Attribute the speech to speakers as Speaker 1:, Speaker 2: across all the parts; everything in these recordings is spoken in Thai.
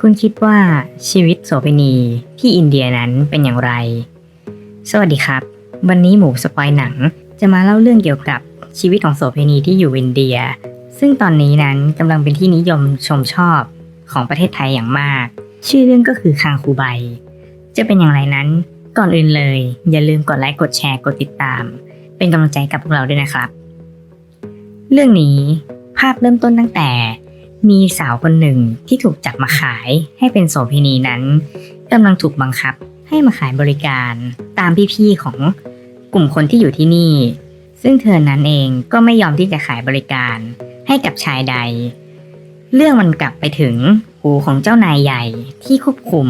Speaker 1: คุณคิดว่าชีวิตโสเภณีที่อินเดียนั้นเป็นอย่างไร สวัสดีครับ วันนี้หมูสปอยหนังจะมาเล่าเรื่องเกี่ยวกับชีวิตของโสเภณีที่อยู่อินเดีย ซึ่งตอนนี้นั้นกำลังเป็นที่นิยมชมชอบของประเทศไทยอย่างมาก ชื่อเรื่องก็คือคางคูใบ จะเป็นอย่างไรนั้น ก่อนอื่นเลย อย่าลืมกดไลค์กดแชร์กดติดตาม เป็นกำลังใจกับพวกเราด้วยนะครับ เรื่องนี้ภาพเริ่มต้นตั้งแต่ มีสาวคนหนึ่งที่ถูกจับมาขายให้เป็นโสเภณีนั้นกำลังถูกบังคับให้มาขายบริการตามพี่ๆของกลุ่มคนที่อยู่ที่นี่ ซึ่งเธอนั้นเองก็ไม่ยอมที่จะขายบริการให้กับชายใด เรื่องมันกลับไปถึงหูของเจ้านายใหญ่ที่ควบคุม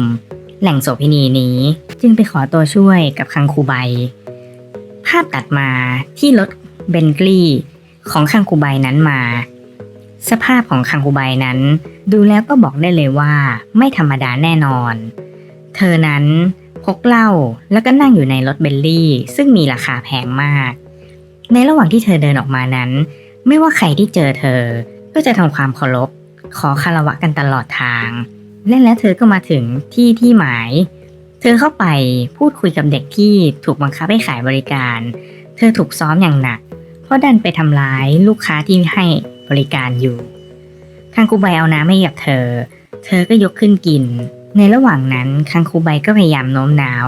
Speaker 1: แหล่งโสเภณีนี้ จึงไปขอตัวช่วยกับคังคูใบภาพตัดมาที่รถเบนกลีของคังคูใบนั้นมา สภาพของคังคูใบนั้น ดูแล้วก็บอกได้เลยว่า ไม่ธรรมดาแน่นอน เธอนั้นพกเหล้าแล้วก็นั่งอยู่ในรถเบลลี่ ซึ่งมีราคาแพงมาก ในระหว่างที่เธอเดินออกมานั้น ไม่ว่าใครที่เจอเธอ ก็จะทำความเคารพขอคารวะกันตลอดทาง และแล้วเธอก็มาถึงที่ที่หมาย เธอเข้าไปพูดคุยกับเด็กที่ถูกบังคับให้ขายบริการ เธอถูกซ้อมอย่างหนัก เพราะดันไปทำร้ายลูกค้าที่ให้ บริการอยู่คังคูใบเอาน้ำให้กับเธอ เธอก็ยกขึ้นกิน ในระหว่างนั้นคังคูใบก็พยายามโน้มน้าว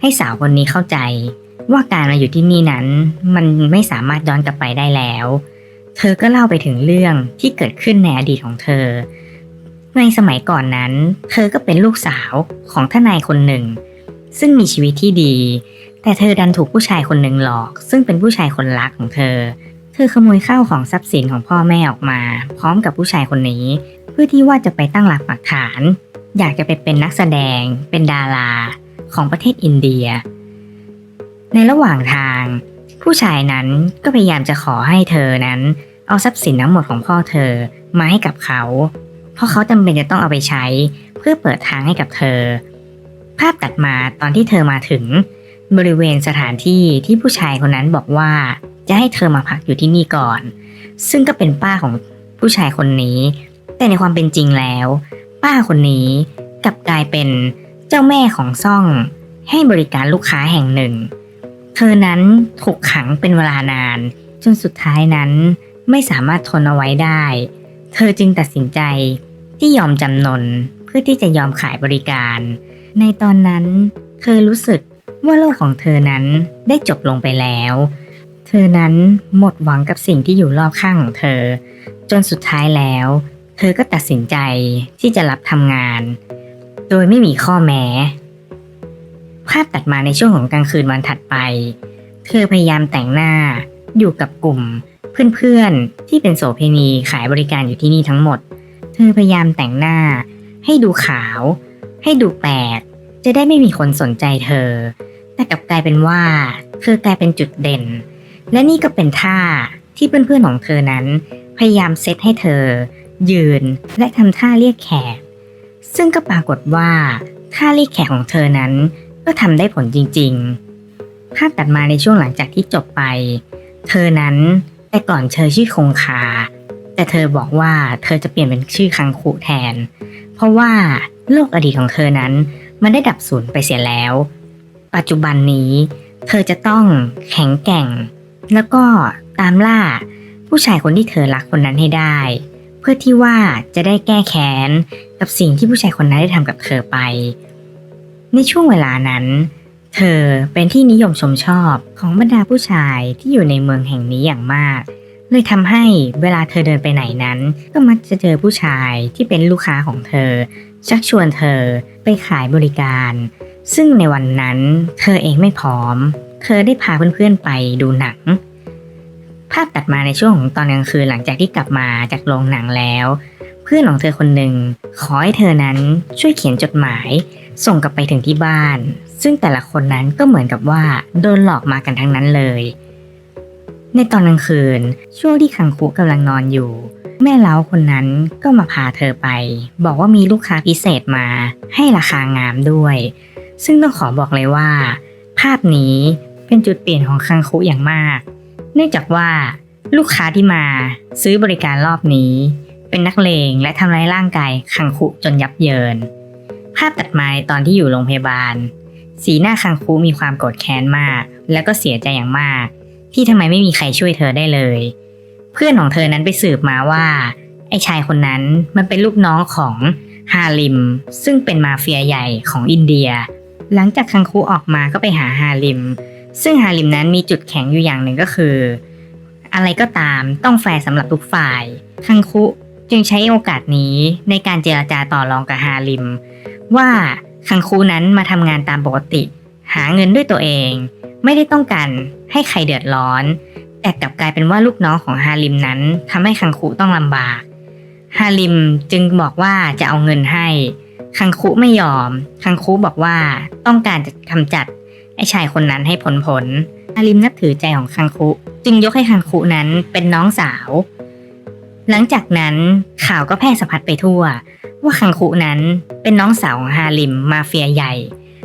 Speaker 1: ให้สาวคนนี้เข้าใจ ว่าการมาอยู่ที่นี่นั้น มันไม่สามารถย้อนกลับไปได้แล้ว เธอก็เล่าไปถึงเรื่องที่เกิดขึ้นในอดีตของเธอ ในสมัยก่อนนั้น เธอก็เป็นลูกสาวของทนายคนหนึ่ง ซึ่งมีชีวิตที่ดี แต่เธอดันถูกผู้ชายคนหนึ่งหลอก ซึ่งเป็นผู้ชายคนรักของเธอ อขโมยข้าวของทรัพย์สินของพ่อแม่ออกมา พร้อมกับผู้ชายคนนี้ เพื่อที่ว่าจะไปตั้งหลักปักฐาน อยากจะไปเป็นนักแสดง เป็นดาราของประเทศอินเดีย ในระหว่างทาง ผู้ชายนั้นก็พยายามจะขอให้เธอนั้น เอาทรัพย์สินทั้งหมดของพ่อเธอมาให้กับเขา เพราะเขาจำเป็นจะต้องเอาไปใช้เพื่อเปิดทางให้กับเธอ ภาพตัดมาตอนที่เธอมาถึง บริเวณสถานที่ที่ผู้ชายคนนั้นบอกว่า จะให้เธอมาพักอยู่ที่นี่ก่อน ซึ่งก็เป็นป้าของผู้ชายคนนี้ แต่ในความเป็นจริงแล้ว ป้าคนนี้กลับกลายเป็นเจ้าแม่ของซ่อง ให้บริการลูกค้าแห่งหนึ่ง เธอนั้นถูกขังเป็นเวลานาน จนสุดท้ายนั้นไม่สามารถทนเอาไว้ได้ เธอจึงตัดสินใจที่ยอมจำนนเพื่อที่จะยอมขายบริการ ในตอนนั้น เธอรู้สึกว่าโลกของเธอนั้นได้จบลงไปแล้ว เธอนั้นหมดหวังกับสิ่งที่อยู่รอบข้างของเธอ จนสุดท้ายแล้ว เธอก็ตัดสินใจที่จะรับทำงาน โดยไม่มีข้อแม้ ภาพตัดมาในช่วงของกลางคืนวันถัดไป เธอพยายามแต่งหน้าอยู่กับกลุ่มเพื่อนๆที่เป็นโสเภณีขายบริการอยู่ที่นี่ทั้งหมด เธอพยายามแต่งหน้า ให้ดูขาว ให้ดูแปลก จะได้ไม่มีคนสนใจเธอ แต่กลับกลายเป็นว่า เธอกลายเป็นจุดเด่น และนี่ก็เป็นท่าที่เพื่อนๆของเธอนั้น พยายามเซตให้เธอ ยืนและทำท่าเรียกแขก ซึ่งก็ปรากฏว่าท่าเรียกแขกของเธอนั้น ก็ทำได้ผลจริงๆภาพตัดมาในช่วงหลังจากที่จบไป เธอนั้นแต่ก่อนเธอชื่อคงคา แต่เธอบอกว่าเธอจะเปลี่ยนเป็นชื่อคังคุแทน เพราะว่าโลกอดีตของเธอนั้นมันได้ดับสูญไปเสียแล้ว ปัจจุบันนี้ เธอจะต้องแข็งแกร่ง แล้วก็ตามล่าผู้ชายคนที่เธอรักคนนั้นให้ได้ เพื่อที่ว่าจะได้แก้แค้นกับสิ่งที่ผู้ชายคนนั้นได้ทำกับเธอไป ในช่วงเวลานั้น เธอเป็นที่นิยมชมชอบของบรรดาผู้ชายที่อยู่ในเมืองแห่งนี้อย่างมาก เลยทำให้เวลาเธอเดินไปไหนนั้น ก็มักจะเจอผู้ชายที่เป็นลูกค้าของเธอ ชักชวนเธอไปขายบริการ ซึ่งในวันนั้นเธอเองไม่พร้อม เธอได้พาเพื่อนๆไปดูหนัง ภาพตัดมาในช่วงของตอนกลางคืนหลังจากที่กลับมาจากโรงหนังแล้ว เพื่อนของเธอคนหนึ่งขอให้เธอนั้นช่วยเขียนจดหมาย ส่งกลับไปถึงที่บ้าน ซึ่งแต่ละคนนั้นก็เหมือนกับว่าโดนหลอกมากันทั้งนั้นเลย ในตอนกลางคืนช่วงที่คังคุกำลังนอนอยู่แม่เล้าคนนั้นก็มาพาเธอไป บอกว่ามีลูกค้าพิเศษมาให้ราคางามด้วย ซึ่งต้องขอบอกเลยว่า ภาพนี้ เป็นจุดเปลี่ยนของคังคุอย่างมาก เนื่องจากว่าลูกค้าที่มาซื้อบริการรอบนี้ เป็นนักเลงและทำร้ายร่างกายคังคุจนยับเยิน ภาพตัดมาตอนที่อยู่โรงพยาบาล สีหน้าคังคุมีความโกรธแค้นมาก แล้วก็เสียใจอย่างมาก ที่ทำไมไม่มีใครช่วยเธอได้เลย เพื่อนของเธอนั้นไปสืบมาว่า ไอ้ชายคนนั้นมันเป็นลูกน้องของฮาลิม ซึ่งเป็นมาเฟียใหญ่ของอินเดีย หลังจากคังคุออกมาก็ไปหาฮาลิม ซึ่งฮาลิมนั้นมีจุดแข็งอยู่อย่างหนึ่งก็คือ อะไรก็ตามต้องแฟร์สำหรับทุกฝ่าย คังคุจึงใช้โอกาสนี้ในการเจรจาต่อรองกับฮาลิม ว่าคังคูนั้นมาทำงานตามปกติ หาเงินด้วยตัวเอง ไม่ได้ต้องการให้ใครเดือดร้อน แต่กลับกลายเป็นว่าลูกน้องของฮาลิมนั้นทำให้คังคูต้องลำบากฮาลิมจึงบอกว่าจะเอาเงินให้ คังคุไม่ยอม คังคุบอกว่าต้องการจะกำจัด ไอ้ชายคนนั้นให้ผลผลฮาลิมนับถือใจของคังคุ จึงยกให้คังคุนั้นเป็นน้องสาว หลังจากนั้นข่าวก็แพร่สะพัดไปทั่ว ว่าคังคุนั้นเป็นน้องสาวของฮาลิมมาเฟียใหญ่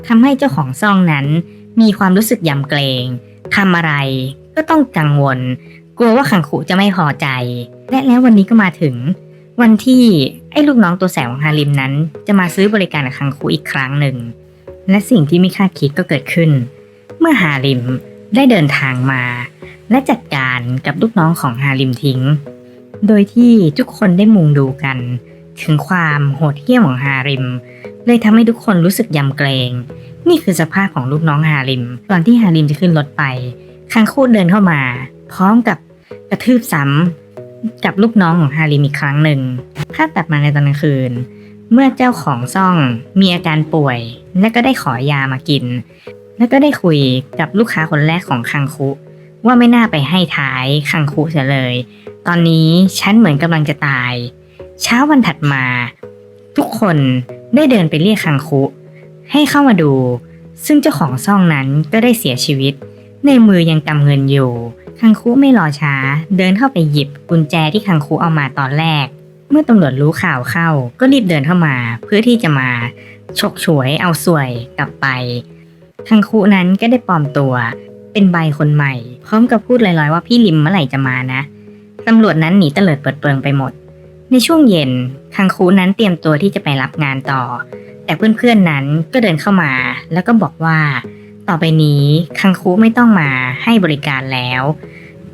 Speaker 1: ทำให้เจ้าของซ่องนั้น มีความรู้สึกยำเกรงทำอะไรก็ต้องกังวล กลัวว่าคังคุจะไม่พอใจ และแล้ววันนี้ก็มาถึง วันที่ไอ้ลูกน้องตัวแสบของฮาลิมนั้น จะมาซื้อบริการกับคังคุอีกครั้งหนึ่ง และสิ่งที่ไม่คาดคิดก็เกิดขึ้น เมื่อฮาลิมได้เดินทางมา และจัดการกับลูกน้องของฮาลิมทิ้ง โดยที่ทุกคนได้มุงดูกัน ถึงความโหดเหี้ยมของฮาริม เลยทำให้ทุกคนรู้สึกยำเกรง นี่คือสภาพของลูกน้องฮาริมก่อนที่ฮาริมจะขึ้นรถไปคังคูดเดินเข้ามา พร้อมกับกระทืบซ้ำกับลูกน้องของฮาริมอีกครั้งหนึ่งภาพตัดมาในตอนกลางคืน เมื่อเจ้าของซ่องมีอาการป่วย และก็ได้ขอยามากิน แล้วก็ได้คุยกับลูกค้าคนแรกของคังคุ ว่าไม่น่าไปให้ท้ายคังคุเสียเลย ตอนนี้ฉันเหมือนกำลังจะตาย เช้าวันถัดมา ทุกคนได้เดินไปเรียกคังคุ ให้เข้ามาดู ซึ่งเจ้าของซ่องนั้นก็ได้เสียชีวิต ในมือยังกำเงินอยู่คังคุไม่รอช้า เดินเข้าไปหยิบกุญแจที่คังคุเอามาตอนแรก เมื่อตำรวจรู้ข่าวเข้า ก็รีบเดินเข้ามาเพื่อที่จะมาฉกฉวยเอาสวยกลับไปคังคุนั้นก็ได้ปลอมตัว เป็นใบคนใหม่ พร้อมกับพูดลอยๆว่าพี่ลิมเมื่อไหร่จะมานะตำรวจนั้นหนีเตลิดเปิดเปลืองไปหมด ในช่วงเย็นคังคูนั้นเตรียมตัวที่จะไปรับงานต่อ แต่เพื่อนๆนั้นก็เดินเข้ามา แล้วก็บอกว่า ต่อไปนี้คังคูไม่ต้องมาให้บริการแล้ว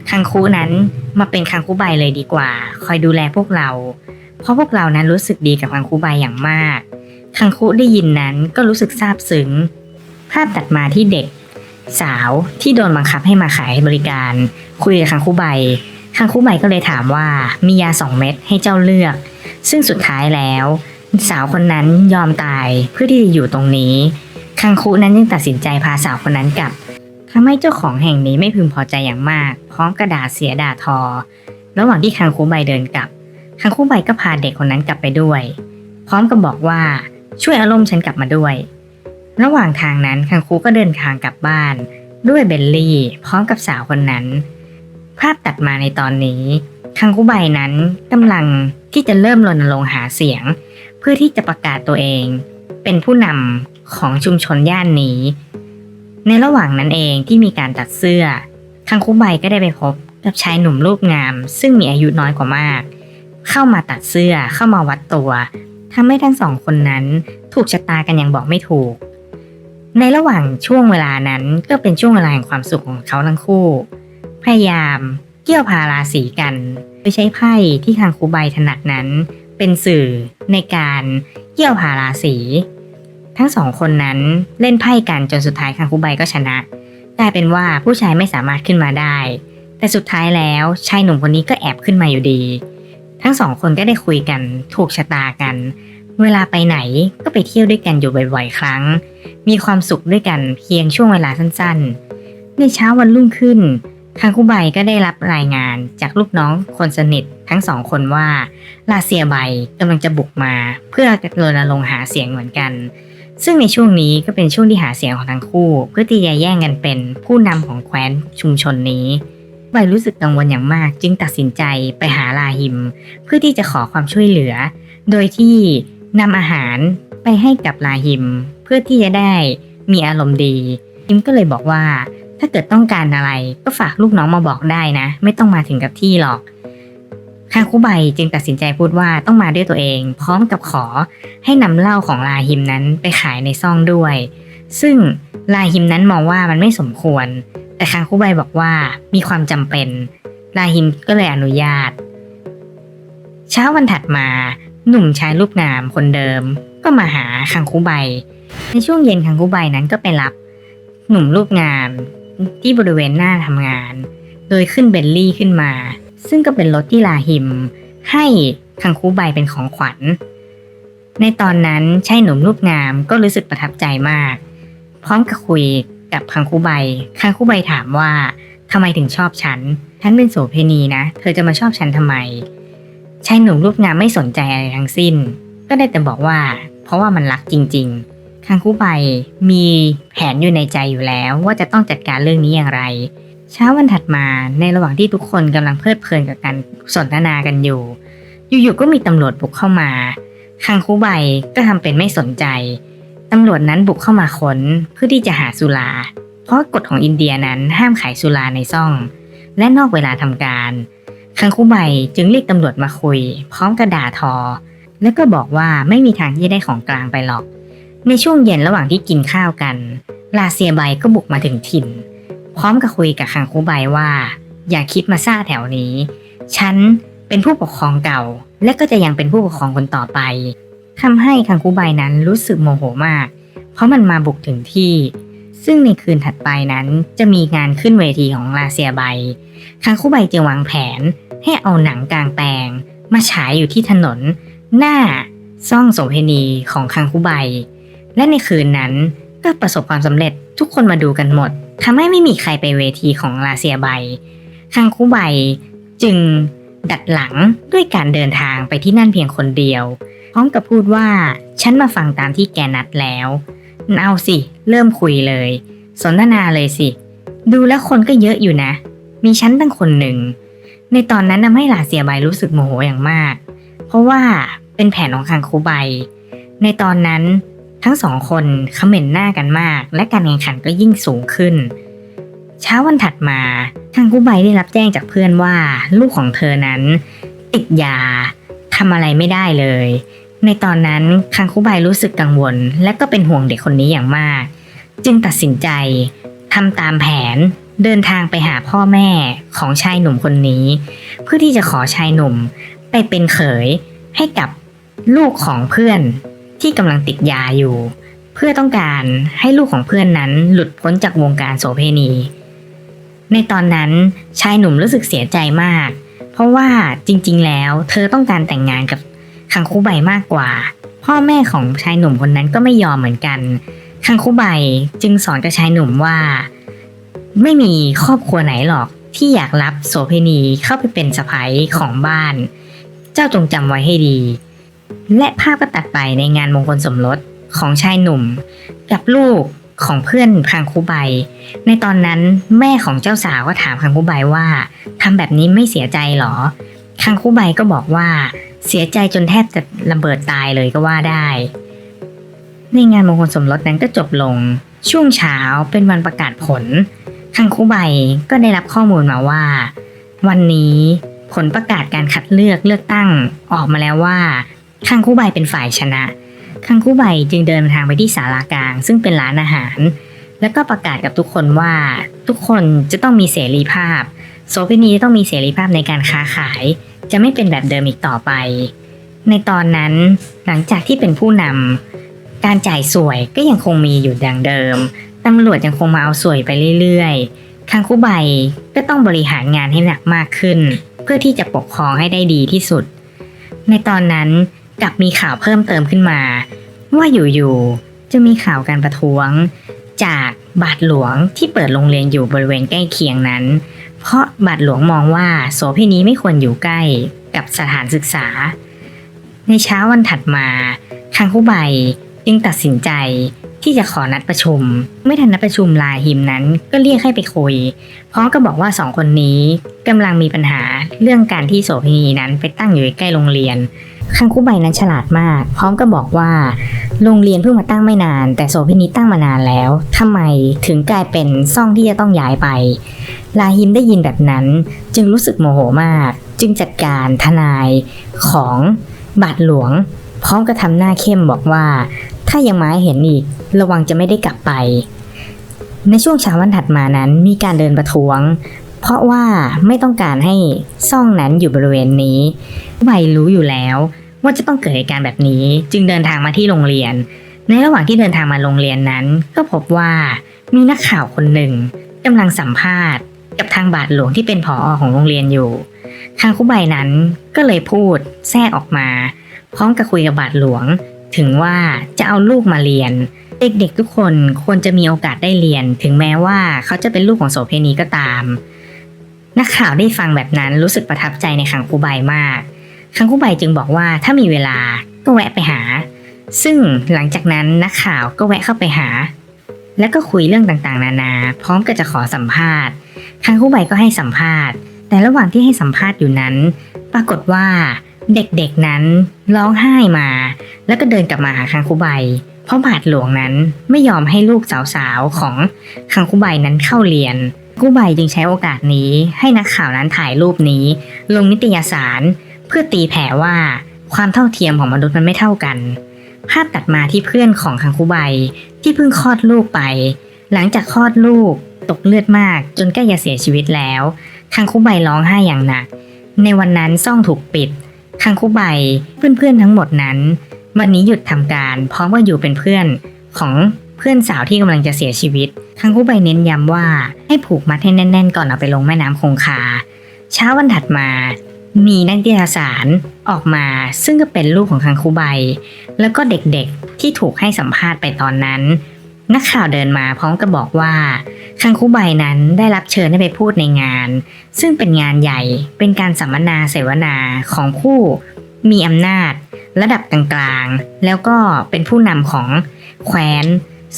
Speaker 1: คังคูนั้นมาเป็นคังคูใบเลยดีกว่า คอยดูแลพวกเรา เพราะพวกเรานั้นรู้สึกดีกับคังคูใบอย่างมาก คังคูได้ยินนั้นก็รู้สึกซาบซึ้ง ภาพตัดมาที่เด็ก สาวที่โดนบังคับให้มาขายบริการ คุยกับคังคูใบ คังคูใบก็เลยถามว่ามียาสองเม็ดให้เจ้าเลือก ซึ่งสุดท้ายแล้วสาวคนนั้นยอมตายเพื่อที่จะอยู่ตรงนี้ คังคูนั้นยังตัดสินใจพาสาวคนนั้นกลับ ทำให้เจ้าของแห่งนี้ไม่พึงพอใจอย่างมาก พร้อมกระดาษเสียด่าทอ ระหว่างที่คังคูใบเดินกลับ คังคูใบก็พาเด็กคนนั้นกลับไปด้วย พร้อมกับบอกว่าช่วยอารมณ์ฉันกลับมาด้วย ระหว่างทางนั้นคังคูก็เดินทางกลับบ้าน ด้วยเบลลี่ พร้อมกับสาวคนนั้น ภาพตัดมาในตอนนี้ คังคุใบนั้นกำลังที่จะเริ่มรณรงค์หาเสียง เพื่อที่จะประกาศตัวเอง เป็นผู้นำของชุมชนย่านนี้ ในระหว่างนั้นเองที่มีการตัดเสื้อ คังคุใบก็ได้ไปพบกับชายหนุ่มรูปงาม ซึ่งมีอายุน้อยกว่ามาก เข้ามาตัดเสื้อเข้ามาวัดตัวทำให้ทั้งสองคนนั้นถูกชะตากันอย่างบอกไม่ถูก ในระหว่างช่วงเวลานั้นก็เป็นช่วงเวลาแห่งความสุขของเขาทั้งคู่ พยายามเกี่ยวพาราสีกันโดยใช้ไพ่ที่ทางคูใบถนัดนั้น เป็นสื่อในการเกี่ยวพาราสี ทั้งสองคนนั้นเล่นไพ่กันจนสุดท้ายคังคูใบก็ชนะ กลายเป็นว่าผู้ชายไม่สามารถขึ้นมาได้ แต่สุดท้ายแล้วชายหนุ่มคนนี้ก็แอบขึ้นมาอยู่ดี ทั้งสองคนก็ได้คุยกันถูกชะตากัน เวลาไปไหนก็ไปเที่ยวด้วยกันอยู่บ่อยๆ ครั้ง มีความสุขด้วยกันเพียงช่วงเวลาสั้นๆ ในเช้าวันรุ่งขึ้นคังคุใบก็ได้รับรายงานจากลูกน้องคนสนิททั้งสองคนว่าลาเซียใบกำลังจะบุกมา เพื่อจะรณรงค์หาเสียงเหมือนกัน ซึ่งในช่วงนี้ก็เป็นช่วงที่หาเสียงของทั้งคู่ เพื่อที่จะแย่งกันเป็นผู้นำของแคว้นชุมชนนี้ใบรู้สึกกังวลอย่างมาก จึงตัดสินใจไปหาลาหิม เพื่อที่จะขอความช่วยเหลือ โดยที่นำอาหารไปให้กับลาหิม เพื่อที่จะได้มีอารมณ์ดีหิมก็เลยบอกว่า ถ้าเกิดต้องการอะไรก็ฝากลูกน้องมาบอกได้นะ ไม่ต้องมาถึงกับที่หรอก คังคูใบจึงตัดสินใจพูดว่าต้องมาด้วยตัวเอง พร้อมกับขอให้นำเหล้าของลาหิมนั้นไปขายในซ่องด้วย ซึ่งลาหิมนั้นมองว่ามันไม่สมควร แต่คังคูใบบอกว่ามีความจำเป็น ลาหิมก็เลยอนุญาต เช้าวันถัดมา หนุ่มชายรูปงามคนเดิม ก็มาหาคังคูใบในช่วงเย็นคังคูใบนั้นก็ไปรับ หนุ่มรูปงามที่บริเวณหน้าทำงาน โดยขึ้นเบนลี่ขึ้นมา ซึ่งก็เป็นรถที่ลาหิม ให้คังคูใบเป็นของขวัญ ในตอนนั้นชายหนุ่มรูปงามก็รู้สึกประทับใจมาก พร้อมกับคุยกับคังคูใบคังคูใบถามว่าทำไมถึงชอบฉัน ฉันเป็นโสเพณีนะ เธอจะมาชอบฉันทำไมชายหนุ่มรูปงามไม่สนใจอะไรทั้งสิ้น ก็ได้แต่บอกว่า เพราะว่ามันรักจริง ๆ คังคูใบมีแผนอยู่ในใจอยู่แล้วว่าจะต้องจัดการเรื่องนี้อย่างไร เช้าวันถัดมาในระหว่างที่ทุกคนกำลังเพลิดเพลินกับการสนทนากันอยู่ อยู่ๆก็มีตำรวจบุกเข้ามา คังคูใบก็ทำเป็นไม่สนใจ ตำรวจนั้นบุกเข้ามาค้นเพื่อที่จะหาสุรา เพราะกฎของอินเดียนั้นห้ามขายสุราในซ่อง และนอกเวลาทำการ คังคูใบจึงเรียกตำรวจมาคุย พร้อมกระดาทอ แล้วก็บอกว่าไม่มีทางที่จะได้ของกลางไปหรอก ในช่วงเย็นระหว่างที่กินข้าวกัน ลาเซียใบก็บุกมาถึงถิ่น พร้อมกับคุยกับคังคูใบว่า อย่าคิดมาซ่าแถวนี้ ฉันเป็นผู้ปกครองเก่า และก็จะยังเป็นผู้ปกครองคนต่อไปทำให้คังคูใบนั้นรู้สึกโมโหมาก เพราะมันมาบุกถึงที่ ซึ่งในคืนถัดไปนั้นจะมีงานขึ้นเวทีของลาเซียใบคังคูใบจึงวางแผนให้เอาหนังกลางแปลง มาฉายอยู่ที่ถนน หน้าซ่องโสเพณีของคังคูใบ และในคืนนั้นก็ประสบความสำเร็จทุกคนมาดูกันหมด ทำให้ไม่มีใครไปเวทีของลาเซียใบคังคูใบจึงดัดหลังด้วยการเดินทางไปที่นั่นเพียงคนเดียว พร้อมกับพูดว่า ฉันมาฟังตามที่แกนัดแล้วเอาสิ เริ่มคุยเลย สนทนาเลยสิ ดูแล้วคนก็เยอะอยู่นะ มีฉันตั้งคนหนึ่ง ในตอนนั้นทำให้ลาเซียใบรู้สึกโมโหอย่างมาก เพราะว่าเป็นแผนของคังคูใบในตอนนั้น ทั้งสองคนเขม่นหน้ากันมาก และการแข่งขันก็ยิ่งสูงขึ้น เช้าวันถัดมาคังคูใบได้รับแจ้งจากเพื่อนว่า ลูกของเธอนั้น ติดยาทำอะไรไม่ได้เลย ในตอนนั้นคังคูใบรู้สึกกังวล และก็เป็นห่วงเด็กคนนี้อย่างมาก จึงตัดสินใจทำตามแผนเดินทางไปหาพ่อแม่ของชายหนุ่มคนนี้ เพื่อที่จะขอชายหนุ่มไปเป็นเขยให้กับลูกของเพื่อน ที่กำลังติดยาอยู่ เพื่อต้องการให้ลูกของเพื่อนนั้นหลุดพ้นจากวงการโสเพณี ในตอนนั้นชายหนุ่มรู้สึกเสียใจมาก เพราะว่าจริงๆ แล้วเธอต้องการแต่งงานกับคังคูใบมากกว่า พ่อแม่ของชายหนุ่มคนนั้นก็ไม่ยอมเหมือนกันคังคูใบจึงสอนกับชายหนุ่มว่า ไม่มีครอบครัวไหนหรอกที่อยากรับโสเพณีเข้าไปเป็นสะใภ้ของบ้าน เจ้าจงจำไว้ให้ดี และภาพก็ตัดไปในงานมงคลสมรสของชายหนุ่ม กับลูกของเพื่อนคังคูใบ ในตอนนั้นแม่ของเจ้าสาวก็ถามคังคูใบว่าทำแบบนี้ไม่เสียใจหรอคังคูใบก็บอกว่า เสียใจจนแทบจะระเบิดตายเลยก็ว่าได้ ในงานมงคลสมรสนั้นก็จบลง ช่วงเช้าเป็นวันประกาศผลคังคูใบก็ได้รับข้อมูลมาว่า วันนี้ผลประกาศการคัดเลือกเลือกตั้งออกมาแล้วว่า คังคูใบเป็นฝ่ายชนะคังคูใบจึงเดินทางไปที่ศาลากลาง ซึ่งเป็นร้านอาหาร แล้วก็ประกาศกับทุกคนว่าทุกคนจะต้องมีเสรีภาพโสเภณีต้องมีเสรีภาพในการค้าขาย จะไม่เป็นแบบเดิมอีกต่อไป ในตอนนั้นหลังจากที่เป็นผู้นำการจ่ายสวยก็ยังคงมีอยู่ดังเดิมตำรวจยังคงมาเอาสวยไปเรื่อยๆคังคูใบก็ต้องบริหารงานให้หนักมากขึ้น เพื่อที่จะปกครองให้ได้ดีที่สุด ในตอนนั้น กลับมีข่าวเพิ่มเติมขึ้นมา ว่าอยู่ๆจะมีข่าวการประท้วง จากบาทหลวงที่เปิดโรงเรียนอยู่บริเวณใกล้เคียงนั้น เพราะบาทหลวงมองว่าโสเภณีไม่ควรอยู่ใกล้กับสถานศึกษา ในเช้าวันถัดมาคังคูใบจึงตัดสินใจที่จะขอนัดประชุม ไม่ทันนัดประชุมลาหิมนั้น ก็เรียกให้ไปคุย พร้อมก็บอกว่าสองคนนี้กำลังมีปัญหาเรื่องการที่โสเภณีนั้นไปตั้งอยู่ใกล้โรงเรียน คังคูใบนั้นฉลาดมาก พร้อมก็บอกว่า โรงเรียนเพิ่งมาตั้งไม่นาน แต่โสเภณีตั้งมานานแล้วทำไมถึงกลายเป็นซ่องที่จะต้องย้ายไป ลาหิมได้ยินแบบนั้น จึงรู้สึกโมโหมาก จึงจัดการทนายของบาทหลวง พร้อมกับทำหน้าเข้มบอกว่า ถ้ายังมาเห็นอีก ระวังจะไม่ได้กลับไป ในช่วงเช้าวันถัดมานั้นมีการเดินประท้วงเพราะว่าไม่ต้องการให้ซ่องนั้นอยู่บริเวณนี้ใบรู้อยู่แล้ว ว่าจะต้องเกิดเหตุการณ์แบบนี้ จึงเดินทางมาที่โรงเรียน ในระหว่างที่เดินทางมาโรงเรียนนั้น ก็พบว่ามีนักข่าวคนหนึ่งกำลังสัมภาษณ์ กับทางบาทหลวงที่เป็นผอของโรงเรียนอยู่ทางคุใบนั้นก็เลยพูดแทรกออกมา พร้อมกับคุยกับบาทหลวง ถึงว่าจะเอาลูกมาเรียน เด็กๆทุกคนควรจะมีโอกาสได้เรียน ถึงแม้ว่าเขาจะเป็นลูกของโสเพณีก็ตาม นักข่าวได้ฟังแบบนั้นรู้สึกประทับใจในขังคูใบมาก ขังคูใบจึงบอกว่าถ้ามีเวลาก็แวะไปหา ซึ่งหลังจากนั้นนักข่าวก็แวะเข้าไปหา แล้วก็คุยเรื่องต่างๆ นานา พร้อมกับจะขอสัมภาษณ์ คังคูใบก็ให้สัมภาษณ์ แต่ระหว่างที่ให้สัมภาษณ์อยู่นั้น ปรากฏว่าเด็กๆนั้นร้องไห้มา แล้วก็เดินกลับมาหาคังคูใบเพราะบาทหลวงนั้นไม่ยอมให้ลูกสาวๆของคังคูใบนั้นเข้าเรียนคูใบจึงใช้โอกาสนี้ให้นักข่าวนั้นถ่ายรูปนี้ ลงนิตยสาร เพื่อตีแผ่ว่าความเท่าเทียมของมนุษย์มันไม่เท่ากัน ภาพตัดมาที่เพื่อนของคังคูใบที่เพิ่งคลอดลูกไป หลังจากคลอดลูก ตกเลือดมากจนใกล้จะเสียชีวิตแล้วคังคูใบร้องไห้อย่างหนัก ในวันนั้นซ่องถูกปิดคังคูใบเพื่อนๆทั้งหมดนั้น วันนี้หยุดทำการพร้อมว่าอยู่เป็นเพื่อนของเพื่อนสาวที่กำลังจะเสียชีวิตคังคูใบเน้นย้ำว่าให้ผูกมัดให้แน่น ๆ ก่อนเอาไปลงแม่น้ำคงคา เช้าวันถัดมา มีนักนิตยสารออกมาซึ่งก็เป็นลูกของคังคูใบ แล้วก็เด็กๆที่ถูกให้สัมภาษณ์ไปตอนนั้น นักข่าวเดินมาพร้อมกับบอกว่า คังคูใบนั้นได้รับเชิญให้ไปพูดในงาน ซึ่งเป็นงานใหญ่เป็นการสัมมนาเสวนาของผู้ มีอำนาจ ระดับกลางๆ แล้วก็เป็นผู้นำของแคว้น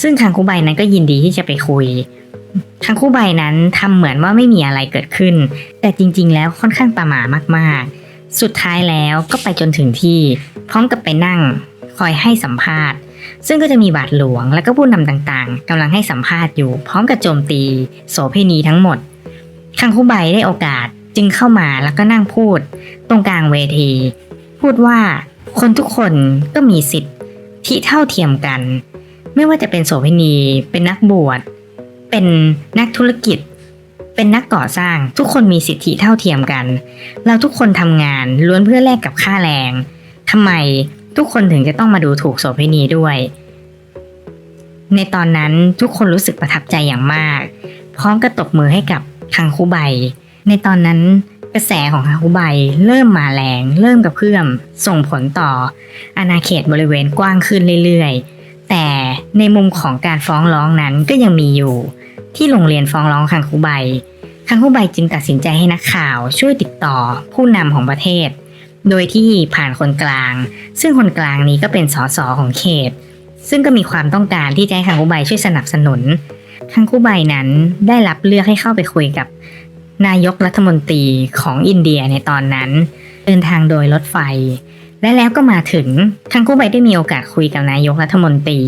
Speaker 1: ซึ่งคังคูใบนั้นก็ยินดีที่จะไปคุย คังคู่ใบนั้นทำเหมือนว่าไม่มีอะไรเกิดขึ้น แต่จริงๆ แล้วค่อนข้างประหม่ามากๆ สุดท้ายแล้วก็ไปจนถึงที่ พร้อมกับไปนั่ง คอยให้สัมภาษณ์ ซึ่งก็จะมีบาทหลวงและก็ผู้นำต่างๆกำลังให้สัมภาษณ์อยู่ พร้อมกับโจมตีโสเพณีทั้งหมดคังคู่ใบได้โอกาสจึงเข้ามาแล้วก็นั่งพูด ตรงกลางเวที พูดว่าคนทุกคนก็มีสิทธิ์ที่เท่าเทียมกัน ไม่ว่าจะเป็นโสเภณีเป็นนักบวช เป็นนักธุรกิจ เป็นนักก่อสร้าง ทุกคนมีสิทธิเท่าเทียมกัน เราทุกคนทำงานล้วนเพื่อแลกกับค่าแรงทำไมทุกคนถึงจะต้องมาดูถูกโสเภณีด้วย ในตอนนั้นทุกคนรู้สึกประทับใจอย่างมาก พร้อมกับตบมือให้กับคังคูใบ ในตอนนั้นกระแสของคังคูใบเริ่มมาแรง เริ่มกับเพื่อม ส่งผลต่ออาณาเขตบริเวณกว้างขึ้นเรื่อยๆ แต่ในมุมของการฟ้องร้องนั้นก็ยังมีอยู่ ที่โรงเรียนฟ้องร้องคังคูใบคังคูใบจึงตัดสินใจให้นักข่าวช่วยติดต่อผู้นำของประเทศ โดยที่ผ่านคนกลาง ซึ่งคนกลางนี้ก็เป็นสสของเขต ซึ่งก็มีความต้องการที่จะให้คังคูใบช่วยสนับสนุน คังคูใบนั้นได้รับเลือกให้เข้าไปคุยกับนายกรัฐมนตรีของอินเดียในตอนนั้น เดินทางโดยรถไฟ และแล้วก็มาถึงคังคูใบได้มีโอกาสคุยกับนายกรัฐมนตรี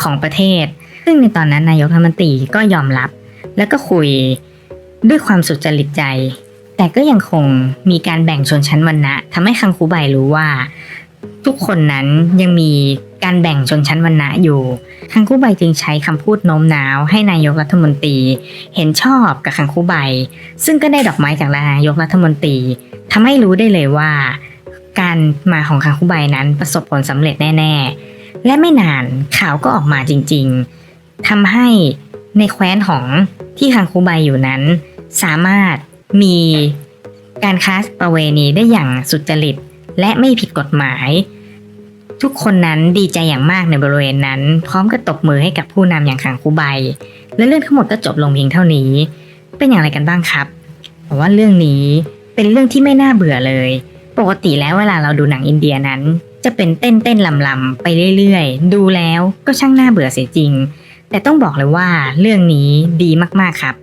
Speaker 1: ของประเทศ ซึ่งในตอนนั้นนายกรัฐมนตรีก็ยอมรับ แล้วก็คุยด้วยความสุจริตใจ แต่ก็ยังคงมีการแบ่งชนชั้นวรรณะทำให้คังคูใบรู้ว่า ทุกคนนั้นยังมีการแบ่งชนชั้นวรรณะอยู่คังคูใบจึงใช้คำพูดโน้มน้าว ให้นายกรัฐมนตรี เห็นชอบกับคังคูใบ ซึ่งก็ได้ดอกไม้จากนายกรัฐมนตรีทำให้รู้ได้เลยว่า การมาของคังคูใบนั้นประสบผลสำเร็จแน่ ๆ และไม่นานข่าวก็ออกมาจริง ๆ ทำให้ในแคว้นของที่คังคูใบอยู่นั้น สามารถมีการค้าประเวณีได้อย่างสุจริต และไม่ผิดกฎหมาย ทุกคนนั้นดีใจอย่างมากในบริเวณนั้น พร้อมกับตบมือให้กับผู้นำอย่างขังคูใบและเรื่องทั้งหมดก็จบลงเพียงเท่านี้ เป็นอย่างไรกันบ้างครับผมว่าเรื่องนี้เป็นเรื่องที่ไม่น่าเบื่อเลย ปกติแล้วเวลาเราดูหนังอินเดียนั้น จะเป็นเต้นเต้นลำลำไปเรื่อยๆ ดูแล้วก็ช่างน่าเบื่อเสียจริง แต่ต้องบอกเลยว่าเรื่องนี้ดีมากๆครับ